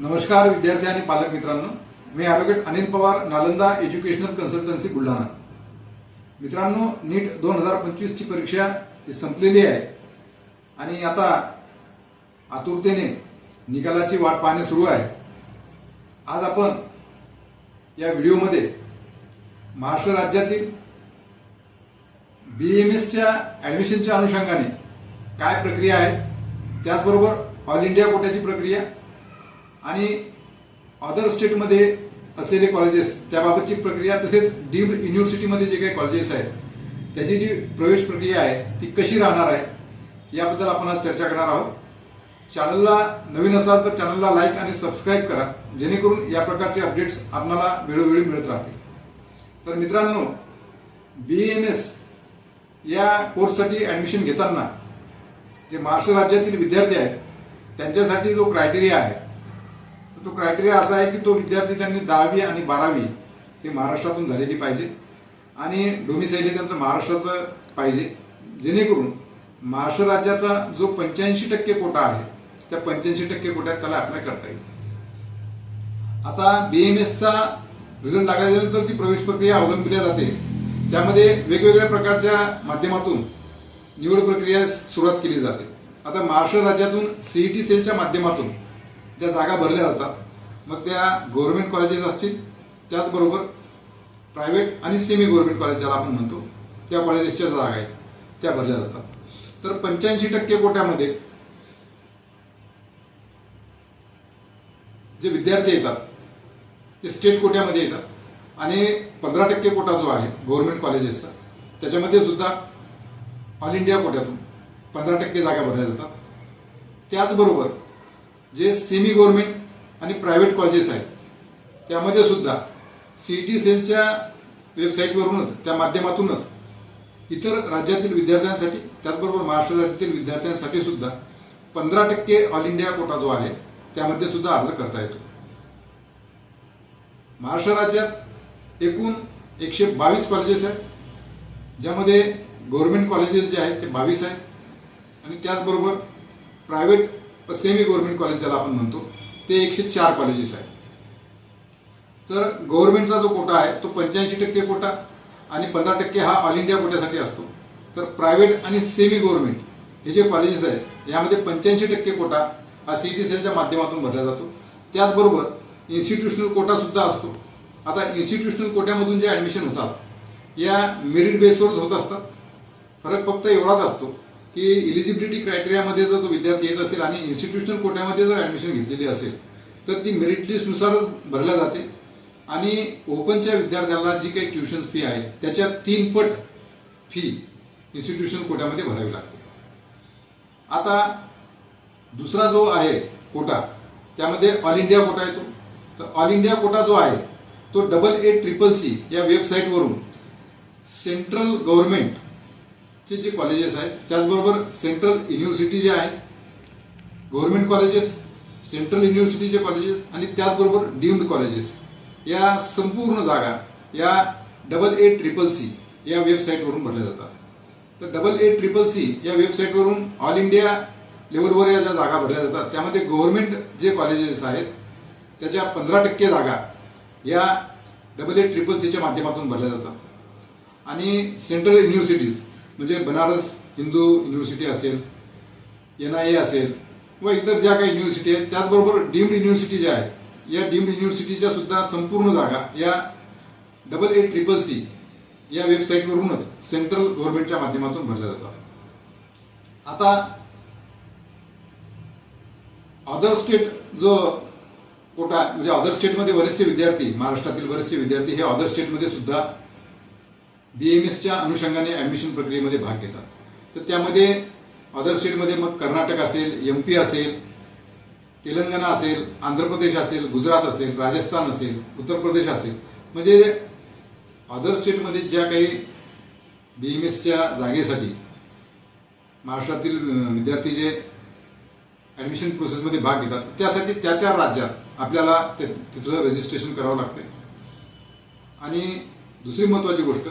नमस्कार विद्यार्थी आणि पालक मित्रांनो. मी advocate Anil Pawar Nalanda educational consultancy Buldhana. मित्रांनो नीट दोन हजार पंचवीसची परीक्षा ही संपलेली आहे. आणि आता आतुरतेने निकालाची वाट पाहणे सुरू आहे. आज आपण या व्हिडिओमध्ये महाराष्ट्र राज्यातील बी एम एसच्या ॲडमिशनच्या अनुषंगाने काय प्रक्रिया आहे त्याचबरोबर ऑल इंडिया कोट्याची प्रक्रिया आणि अदर स्टेटमध्ये असलेले कॉलेजेस त्याबाबतची प्रक्रिया तसेच डीम्ड युनिव्हर्सिटीमध्ये जे काही कॉलेजेस आहेत त्याची जी प्रवेश प्रक्रिया आहे ती कशी राहणार आहे याबद्दल आपण आज चर्चा करणार आहोत. चॅनलला नवीन असाल तर चॅनलला लाईक आणि सबस्क्राईब करा जेणेकरून या प्रकारचे अपडेट्स आपणाला वेळोवेळी मिळत राहतील. तर मित्रांनो बी एम एस या कोर्ससाठी ॲडमिशन घेताना जे महाराष्ट्र राज्यातील विद्यार्थी आहेत त्यांच्यासाठी जो क्रायटेरिया आहे तो क्रायटेरिया असा आहे की तो विद्यार्थी त्यांनी दहावी आणि बारावी ही महाराष्ट्रातून झालेली पाहिजे. आणि डोमिसाईल त्यांचं महाराष्ट्राचं पाहिजे. जेणेकरून महाराष्ट्र राज्याचा जो पंच्याऐंशी टक्के कोटा आहे त्या पंच्याऐंशी टक्के कोट्यात त्याला अप्लाय करता येईल. आता बीएमएसचा रिझल्ट लागल्यानंतर ती प्रवेश प्रक्रिया अवलंबली जाते. त्यामध्ये वेगवेगळ्या प्रकारच्या माध्यमातून निवड प्रक्रिया सुरुवात केली जाते. आता महाराष्ट्र राज्यातून सीईटी सेलच्या माध्यमातून ज्या जागा भरल्या जातात मग त्या गव्हर्नमेंट कॉलेजेस असतील त्याचबरोबर प्रायव्हेट आणि सेमी गव्हर्नमेंट कॉलेज ज्याला आपण म्हणतो त्या कॉलेजेसच्या जागा आहेत त्या भरल्या जातात. तर पंच्याऐंशी टक्के कोट्यामध्ये जे विद्यार्थी येतात ते स्टेट कोट्यामध्ये येतात आणि पंधरा टक्के कोटा जो आहे गव्हर्नमेंट कॉलेजेसचा त्याच्यामध्ये सुद्धा ऑल इंडिया कोट्यातून पंधरा टक्के जागा भरल्या जातात. त्याचबरोबर जे सेमी गव्हर्नमेंट आणि प्रायव्हेट कॉलेजेस आहेत त्यामध्ये सुद्धा सीईटी सेलच्या वेबसाईटवरूनच त्या माध्यमातूनच इतर राज्यातील विद्यार्थ्यांसाठी त्याचबरोबर महाराष्ट्र राज्यातील विद्यार्थ्यांसाठी सुद्धा पंधरा टक्के ऑल इंडिया कोटा जो आहे त्यामध्ये सुद्धा अर्ज करता येतो. महाराष्ट्र राज्यात एकूण एकशे बावीस कॉलेजेस आहेत ज्यामध्ये गव्हर्नमेंट कॉलेजेस जे आहेत ते बावीस आहेत. आणि त्याचबरोबर प्रायव्हेट सेमी गव्हर्नमेंट कॉलेज ज्याला आपण म्हणतो. ते एकशे चार कॉलेजेस आहेत. तर गव्हर्नमेंटचा जो कोटा आहे तो पंच्याऐंशी टक्के कोटा आणि पंधरा टक्के हा ऑल इंडिया कोट्यासाठी असतो. तर प्रायव्हेट आणि सेमी गव्हर्नमेंट हे जे कॉलेजेस आहेत यामध्ये पंच्याऐंशी टक्के कोटा हा सीईटी सेलच्या माध्यमातून भरला जातो. त्याचबरोबर इन्स्टिट्यूशनल कोटा सुद्धा असतो. आता इन्स्टिट्यूशनल कोट्यामधून जे ऍडमिशन होतात या मेरिट बेसवरच होत असतात. फरक फक्त एवढाच असतो की इलिजिबिलिटी क्रायटेरियामध्ये जर तो विद्यार्थी येत असेल आणि इन्स्टिट्यूशनल कोट्यामध्ये जर ऍडमिशन घेतलेली असेल तर ती मेरिट लिस्टनुसारच भरल्या जाते. आणि ओपनच्या विद्यार्थ्याला जी काही ट्युशन फी आहे त्याच्या तीन पट फी इन्स्टिट्यूशनल कोट्यामध्ये भरावी लागते. आता दुसरा जो आहे कोटा त्यामध्ये ऑल इंडिया कोटा येतो. तर ऑल इंडिया कोटा जो आहे तो डबल ए ट्रिपल सी या वेबसाईटवरून सेंट्रल गव्हर्नमेंट चे जे कॉलेजेस आहेत त्याचबरोबर सेंट्रल युनिव्हर्सिटी जे आहे गव्हर्नमेंट कॉलेजेस सेंट्रल युनिव्हर्सिटीचे कॉलेजेस आणि त्याचबरोबर डीम्ड कॉलेजेस या संपूर्ण जागा या डबल ए ट्रिपल सी या वेबसाईटवरून भरल्या जातात. तर डबल ए ट्रिपल सी या वेबसाईटवरून ऑल इंडिया लेवलवर या ज्या जागा भरल्या जातात त्यामध्ये गव्हर्नमेंट जे कॉलेजेस आहेत त्याच्या पंधरा टक्के जागा या डबल ए ट्रिपल सीच्या माध्यमातून भरल्या जातात. आणि सेंट्रल युनिव्हर्सिटीज म्हणजे बनारस हिंदू युनिव्हर्सिटी असेल एन आय ए असेल व इतर ज्या काही युनिव्हर्सिटी आहेत त्याचबरोबर डीम्ड युनिव्हर्सिटी ज्या आहेत या डीम्ड युनिव्हर्सिटीच्या सुद्धा संपूर्ण जागा या डबल ए ट्रिपल सी या वेबसाईटवरूनच सेंट्रल गव्हर्नमेंटच्या माध्यमातून भरल्या जातात. आता अदर स्टेट जो कोटा म्हणजे अदर स्टेटमध्ये बरेचसे विद्यार्थी महाराष्ट्रातील बरेचसे विद्यार्थी हे अदर स्टेटमध्ये सुद्धा बी एम अनुषंगाने ऍडमिशन प्रक्रियेमध्ये भाग घेतात. तर त्यामध्ये अदर स्टेटमध्ये मग कर्नाटक असेल एम पी असेल तेलंगणा असेल आंध्र प्रदेश असेल गुजरात असेल राजस्थान असेल उत्तर प्रदेश असेल. म्हणजे अदर स्टेटमध्ये ज्या काही बीएमएसच्या जागेसाठी महाराष्ट्रातील विद्यार्थी जे ॲडमिशन प्रोसेसमध्ये भाग घेतात त्यासाठी त्या त्या राज्यात आपल्याला तिथलं रजिस्ट्रेशन करावं लागते आणि दुसरी महत्त्वाची गोष्ट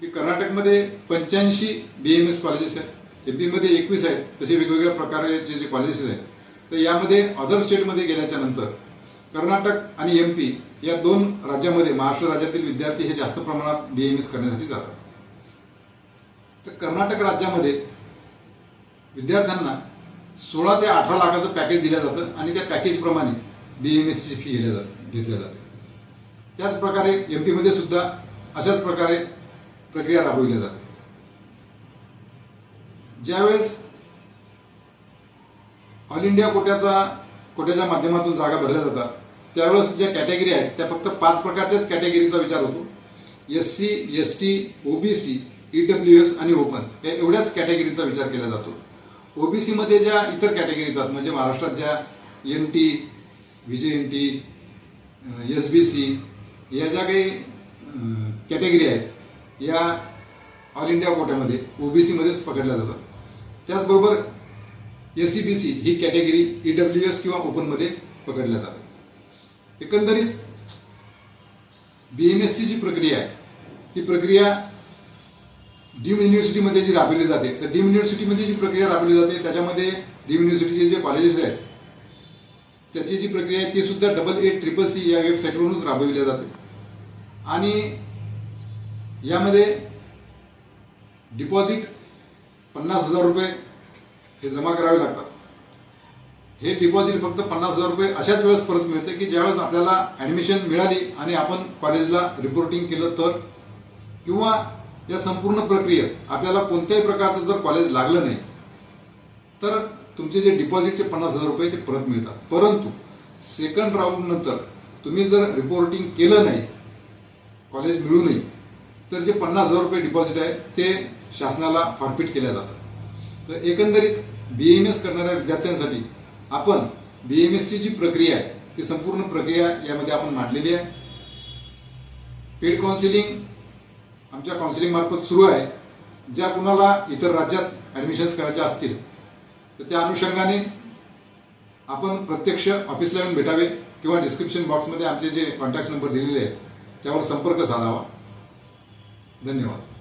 की कर्नाटकमध्ये पंच्याऐंशी बी एम एस कॉलेजेस आहेत एम पीमध्ये एकवीस आहेत तसे वेगवेगळ्या प्रकारचे जे कॉलेजेस आहेत. तर यामध्ये अदर स्टेटमध्ये गेल्याच्यानंतर कर्नाटक आणि एम पी या दोन राज्यामध्ये महाराष्ट्र राज्यातील विद्यार्थी हे जास्त प्रमाणात बी एम एस करण्यासाठी जातात. तर कर्नाटक राज्यामध्ये विद्यार्थ्यांना सोळा ते अठरा लाखाचं पॅकेज दिलं जातं आणि त्या पॅकेजप्रमाणे बी एम एसची फी घेतल्या जाते घेतल्या जाते. त्याच प्रकारे एम पीमध्ये सुद्धा अशाच प्रकारे प्रक्रिया राबविल्या जाते. ज्यावेळेस ऑल इंडिया कोट्याचा कोट्याच्या माध्यमातून जागा भरल्या जातात त्यावेळेस ज्या कॅटेगरी आहेत त्या फक्त पाच प्रकारच्याच कॅटेगरीचा विचार होतो. S C S T OBC EWS आणि ओपन या एवढ्याच कॅटेगरीचा विचार केला जातो. ओबीसीमध्ये ज्या इतर कॅटेगरी येतात म्हणजे महाराष्ट्रात ज्या N T V N T S B C या ज्या काही कॅटेगरी आहेत या ऑल इंडिया कोट्यामध्ये ओबीसीमध्येच पकडल्या जातात. त्याचबरोबर एस सी बी सी ही कॅटेगरी ई डब्ल्यू एस किंवा ओपनमध्ये पकडल्या जातात. एकंदरीत बी एम एसची जी प्रक्रिया आहे ती प्रक्रिया डीम युनिव्हर्सिटीमध्ये जी राबवली जाते तर डीम युनिव्हर्सिटीमध्ये जी प्रक्रिया राबवली जाते त्याच्यामध्ये डीम युनिव्हर्सिटीचे जे कॉलेजेस आहेत त्याची जी प्रक्रिया आहे ती सुद्धा डबल एट ट्रिपल सी या वेबसाईटवरूनच राबविल्या जाते. आणि यामध्ये डिपॉझिट पन्नास हजार रुपये हे जमा करावे लागतात. हे डिपॉझिट फक्त पन्नास हजार रुपये अशाच वेळेस परत मिळते की ज्यावेळेस आपल्याला ऍडमिशन मिळाली आणि आपण कॉलेजला रिपोर्टिंग केलं तर किंवा या संपूर्ण प्रक्रियेत आपल्याला कोणत्याही प्रकारचं जर कॉलेज लागलं नाही तर तुमचे जे डिपॉझिटचे पन्नास हजार रुपये ते परत मिळतात. परंतु सेकंड राऊंड नंतर तुम्ही जर रिपोर्टिंग केलं नाही कॉलेज मिळू नये तर जे पन्नास हजार रुपये डिपॉझिट आहे ते शासनाला फॉरफिट केल्या जातात. तर एकंदरीत बी एम एस करणाऱ्या विद्यार्थ्यांसाठी आपण बी एम एसची जी प्रक्रिया आहे ती संपूर्ण प्रक्रिया यामध्ये आपण मांडलेली आहे. पेड काउन्सिलिंग आमच्या काउन्सिलिंग मार्फत सुरू आहे. ज्या कुणाला इतर राज्यात ॲडमिशन्स करायच्या असतील तर त्या अनुषंगाने आपण प्रत्यक्ष ऑफिसला येऊन भेटावे किंवा डिस्क्रिप्शन बॉक्समध्ये आमचे जे कॉन्टॅक्ट नंबर दिलेले आहेत त्यावर संपर्क साधावा. धन्यवाद.